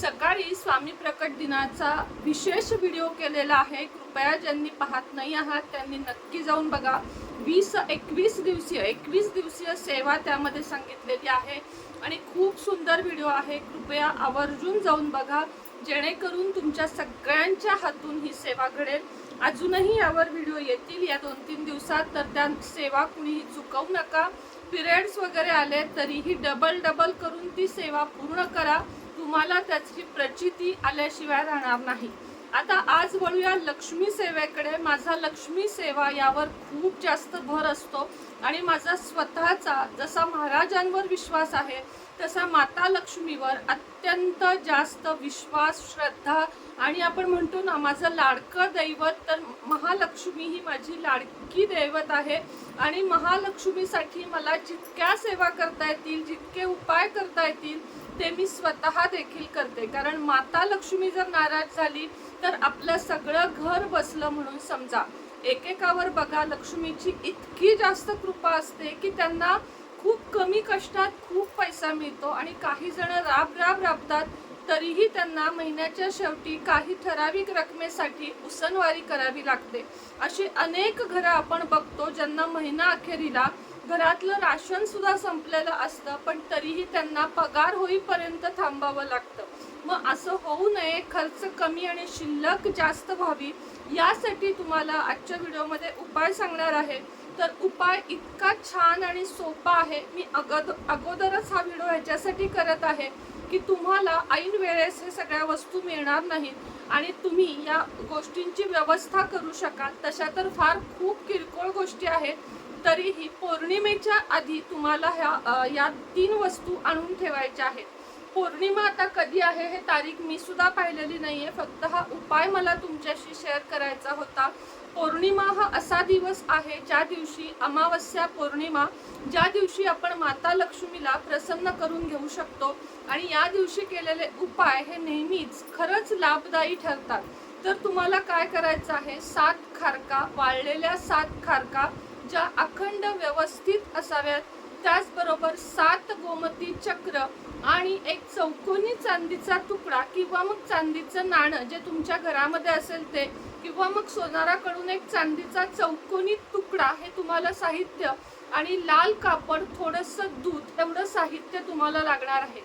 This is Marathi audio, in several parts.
सकाळी स्वामी प्रकट दिनाचा विशेष व्हिडिओ केलेला आहे. कृपया ज्यांनी पाहत नाही आहात त्यांनी नक्की जाऊन बघा. वीस एकवीस दिवसीय एकवीस दिवसीय सेवा त्यामध्ये सांगितलेली आहे. आणि खूप सुंदर व्हिडिओ आहे. कृपया आवर्जून जाऊन बघा. जेणेकरून तुमच्या सगळ्यांच्या हातून ही सेवा घडेल. अजूनही यावर व्हिडिओ येतील या दोन तीन दिवसात तर त्या सेवा कुणीही चुकवू नका. पिरियड्स वगैरे आले तरीही डबल डबल करून ती सेवा पूर्ण करा. तुम्हाला त्याची प्रचिती आल्याशिवाय राहणार नाही. आता आज वळूया लक्ष्मी सेवेकडे. माझा लक्ष्मी सेवा यावर खूप जास्त भर असतो आणि माझा स्वतःचा जसा महाराजांवर विश्वास आहे तसा माता लक्ष्मीवर अत्यंत जास्त विश्वास श्रद्धा आणि आपण म्हणतो ना माझं लाडकं दैवत तर महालक्ष्मी ही माझी लाडकी दैवत आहे. आणि महालक्ष्मीसाठी मला जितक्या सेवा करता येतील जितके उपाय करता येतील ते मी स्वतः देखील करते. कारण माता लक्ष्मी जर नाराज झाली तर आपलं सगळं घर बसलं म्हणून समजा. एकेकावर बघा लक्ष्मीची इतकी जास्त कृपा असते की त्यांना खूप कमी कष्टात खूप पैसा मिळतो आणि काही जण राब राब राबतात तरीही त्यांना महिन्याच्या शेवटी काही ठराविक रकमेसाठी उसनवारी करावी लागते. अशी अनेक घरं आपण बघतो ज्यांना महिना अखेरीला घरातलं राशन सुद्धा संपलेलं असतं पण तरीही त्यांना पगार होईपर्यंत थांबावं लागतं. मग असं होऊ नये खर्च कमी आणि शिल्लक जास्त व्हावी यासाठी तुम्हाला आजच्या व्हिडिओमध्ये उपाय सांगणार आहे. तर उपाय इतका छान आणि सोपा आहे. मी अगद अगोदरच हा व्हिडिओ ह्याच्यासाठी करत आहे की तुम्हाला ऐन वेळेस हे सगळ्या वस्तू मिळणार नाहीत आणि तुम्ही या गोष्टींची व्यवस्था करू शकाल. तशा तर फार खूप किरकोळ गोष्टी आहेत. तरीही पौर्णिमेच्या आधी तुम्हाला ह्या या तीन वस्तू आणून ठेवायच्या आहेत. पौर्णिमा आता कधी आहे हे तारीख मी सुद्धा पाहिलेली नाहीये. फक्त हा उपाय मला तुमच्याशी शेअर करायचा होता. पौर्णिमा हा असा दिवस आहे ज्या दिवशी अमावस्या पौर्णिमा ज्या दिवशी आपण माता लक्ष्मीला प्रसन्न करून घेऊ शकतो आणि या दिवशी केलेले उपाय हे नेहमीच खरंच लाभदायी ठरतात. तर तुम्हाला काय करायचं आहे? सात खारका वाळलेल्या सात खारका ज्या अखंड व्यवस्थित असाव्यात त्याचबरोबर सात गोमती चक्र आणि एक चौकोनी चांदीचा तुकडा किंवा मग चांदीचं नाणं जे तुमच्या घरामध्ये असेल ते किंवा मग सोनाराकडून एक चांदीचा चौकोनी तुकडा हे तुम्हाला साहित्य आणि लाल कापड थोडंसं दूध एवढं साहित्य तुम्हाला लागणार आहे.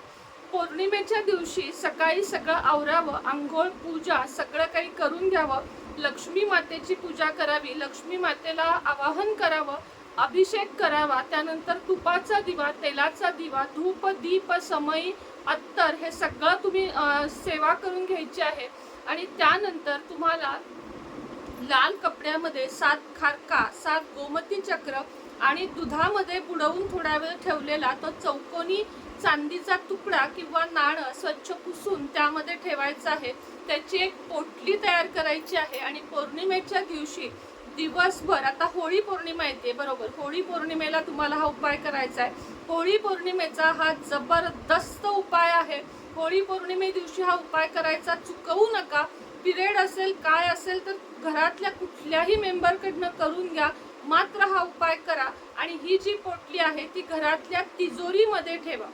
पौर्णिमेच्या दिवशी सकाळी सगळं आवरावं आंघोळ पूजा सगळं काही करून घ्यावं. लक्ष्मी मातेची पूजा करावी लक्ष्मी मातेला आवाहन करावं अभिषेक करावा त्यानंतर तुपाचा दिवा तेलाचा दिवा धूप दीप समयी अत्तर हे सगळं तुम्ही सेवा करून घ्यायची आहे. आणि त्यानंतर तुम्हाला लाल कपड्यामध्ये सात खारका सात गोमती चक्र आणि दुधामध्ये बुडवून थोडा वेळ ठेवलेला तो चौकोनी चांदीचा तुकडा किंवा नाणं स्वच्छ पुसून त्यामध्ये ठेवायचं आहे. त्याची एक पोटली तयार करायची आहे आणि पौर्णिमेच्या दिवशी दिवसभर आता होळी पौर्णिमा येते बरोबर. होळी पौर्णिमेला तुम्हाला हा उपाय करायचा आहे. होळी पौर्णिमेचा हा जबरदस्त उपाय आहे. होळी पौर्णिमे दिवशी हा उपाय करायचा चुकवू नका. पिरियड असेल काय असेल तर घरातल्या कुठल्याही मेंबरकडनं करून घ्या. मात्र हा उपाय करा आणि ही जी पोटली आहे ती घरातल्या तिजोरीमध्ये ठेवा.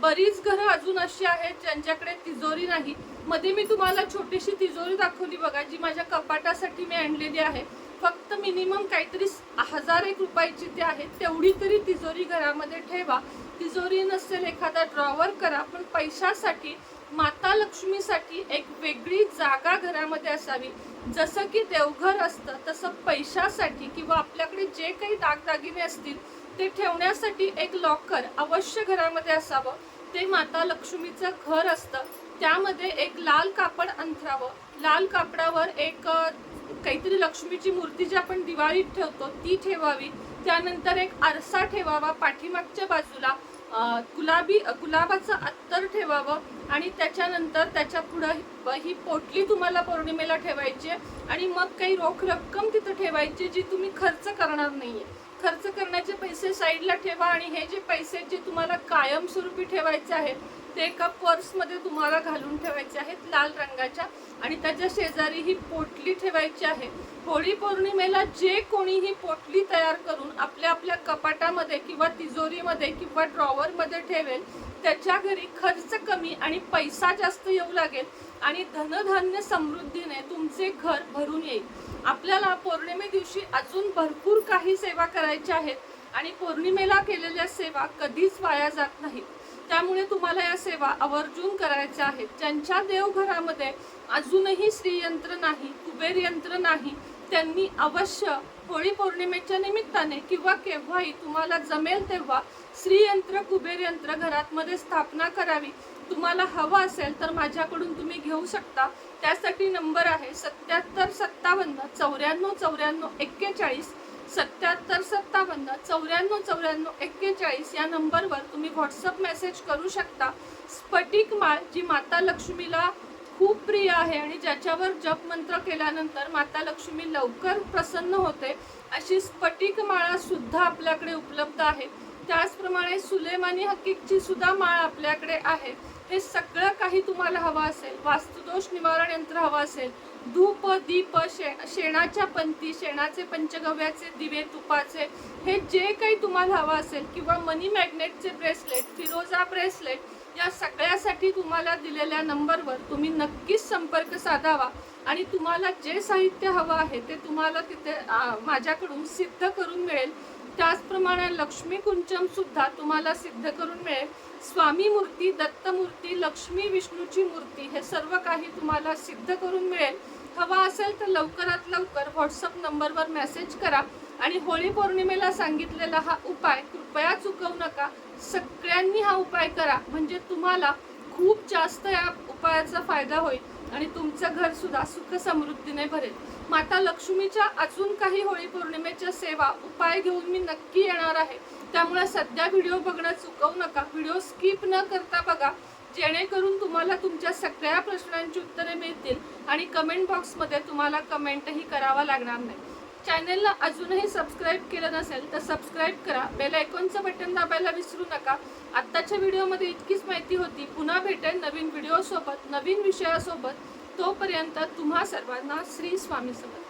बरीच घरं अजून अशी आहेत ज्यांच्याकडे तिजोरी नाही. मध्ये मी तुम्हाला छोटीशी तिजोरी दाखवली बघा जी माझ्या कपाटासाठी मी आणलेली आहे. फक्त मिनिमम काहीतरी हजार एक रुपयाची ती आहे तेवढी तरी तिजोरी घरामध्ये ठेवा. तिजोरी नसेल एखादा ड्रॉवर करा पण पैशासाठी माता लक्ष्मीसाठी एक वेगळी जागा घरामध्ये असावी. जसं की देवघर असतं तसं पैशासाठी किंवा आपल्याकडे जे काही दागदागिने असतील ते ठेवण्यासाठी एक लॉकर अवश्य घरामध्ये असावं. ते माता लक्ष्मीचं घर असतं. त्यामध्ये एक लाल कापड अंथरावं. लाल कापडावर एक काहीतरी लक्ष्मीची मूर्ती जी आपण दिवाळीत ठेवतो ती ठेवावी. त्यानंतर एक आरसा ठेवावा पाठीमागच्या बाजूला. गुलाबी गुलाबाचं अत्तर ठेवावं आणि त्याच्यानंतर त्याच्या पुढं ही- पोटली तुम्हाला पौर्णिमेला ठेवायची आहे. आणि मग काही रोख रक्कम तिथं ठेवायची जी तुम्ही खर्च करणार नाही आहे खर्च करण्याचे पैसे साईडला ठेवा आणि हे जे पैसे जे तुम्हाला कायमस्वरूपी ठेवायचे आहेत ते एका पर्समध्ये तुम्हाला घालून ठेवायचे आहेत लाल रंगाच्या. आणि त्याच्या शेजारी ही पोटली ठेवायची आहे. होळी पौर्णिमेला जे कोणीही पोटली तयार करून आपल्या आपल्या कपाटामध्ये किंवा तिजोरीमध्ये किंवा ड्रॉवरमध्ये ठेवेल त्याच्या घरी खर्च कमी आणि पैसा जास्त येऊ लागेल आणि धनधान्य समृद्धीने तुमचे घर भरून येईल. आपल्याला पौर्णिमे दिवशी अजून भरपूर काही सेवा करायच्या आहेत आणि पौर्णिमेला केलेल्या सेवा कधीच वाया जात नाहीत. त्यामुळे तुम्हाला या सेवा आवर्जून करायच्या आहेत. ज्यांच्या देवघरामध्ये अजूनही श्रीयंत्र नाही कुबेर यंत्र नाही त्यांनी अवश्य होळी पौर्णिमेच्या निमित्ताने किंवा केव्हाही तुम्हाला जमेल तेव्हा श्रीयंत्र कुबेर यंत्र घरात मध्ये स्थापना करावी. तुम्हाला हवं असेल तर माझ्याकडून तुम्ही घेऊ शकता. त्यासाठी नंबर आहे सत्याहत्तर सत्तावन्न चौऱ्याण्णव चौऱ्याण्णव एक्केचाळीस. सत्याहत्तर सत्तावन्न चौऱ्याण्णव चौऱ्याण्णव एक्केचाळीस या नंबरवर तुम्ही व्हॉट्सअप मेसेज करू शकता. स्फटिक माळ जी माता लक्ष्मीला खूप प्रिय आहे आणि ज्याच्यावर जप मंत्र केल्यानंतर माता लक्ष्मी लवकर प्रसन्न होते अशी स्फटिक माळा सुद्धा आपल्याकडे उपलब्ध आहे. त्याचप्रमाणे सुलेमानी हकीकची सुद्धा माळ आपल्याकडे आहे. हे सगळं काही तुम्हाला हवं असेल वास्तुदोष निवारण यंत्र हवं असेल धूप दीप शे शेणाच्या पंथी शेणाचे पंचगव्याचे दिवे तुपाचे हे जे काही तुम्हाला हवं असेल किंवा मनी मॅग्नेटचे ब्रेसलेट फिरोजा ब्रेसलेट या सगळ्यासाठी तुम्हाला दिलेल्या नंबरवर तुम्ही नक्कीच संपर्क साधावा आणि तुम्हाला जे साहित्य हवं आहे ते तुम्हाला तिथे माझ्याकडून सिद्ध करून मिळेल. त्याचप्रमाणे लक्ष्मी कुंचमसुद्धा तुम्हाला सिद्ध करून मिळेल. स्वामी मूर्ती दत्त मूर्ती लक्ष्मी विष्णूची मूर्ती हे सर्व काही तुम्हाला सिद्ध करून मिळेल. हवा असेल तर लवकरात लवकर व्हॉट्सअप नंबरवर मेसेज करा आणि होळी पौर्णिमेला सांगितलेला हा उपाय कृपया चुकवू नका. सगळ्यांनी हा उपाय करा. म्हणजे तुम्हाला खूप जास्त या उपायाचा फायदा होईल आणि तुमचं घर सुद्धा सुख समृद्धीने भरेल. माता लक्ष्मीच्या अजून काही होळी पौर्णिमेच्या सेवा उपाय घेऊन मी नक्की येणार आहे. त्यामुळे सध्या व्हिडिओ बघणं चुकवू नका. व्हिडिओ स्किप न करता बघा. जेणेकरून तुम्हाला तुमच्या सगळ्या प्रश्नांची उत्तरे मिळतील आणि कमेंट बॉक्समध्ये तुम्हाला कमेंटही करावा लागणार नाही. चॅनलला अजूनही सबस्क्राईब केलं नसेल तर सबस्क्राईब करा. बेल आयकॉनचं बटन दाबायला विसरू नका. आत्ताच्या व्हिडिओमध्ये इतकीच माहिती होती. पुन्हा भेटेल नवीन व्हिडिओसोबत नवीन विषयासोबत. तोपर्यंत तुम्हा सर्वांना श्री स्वामी समर्थ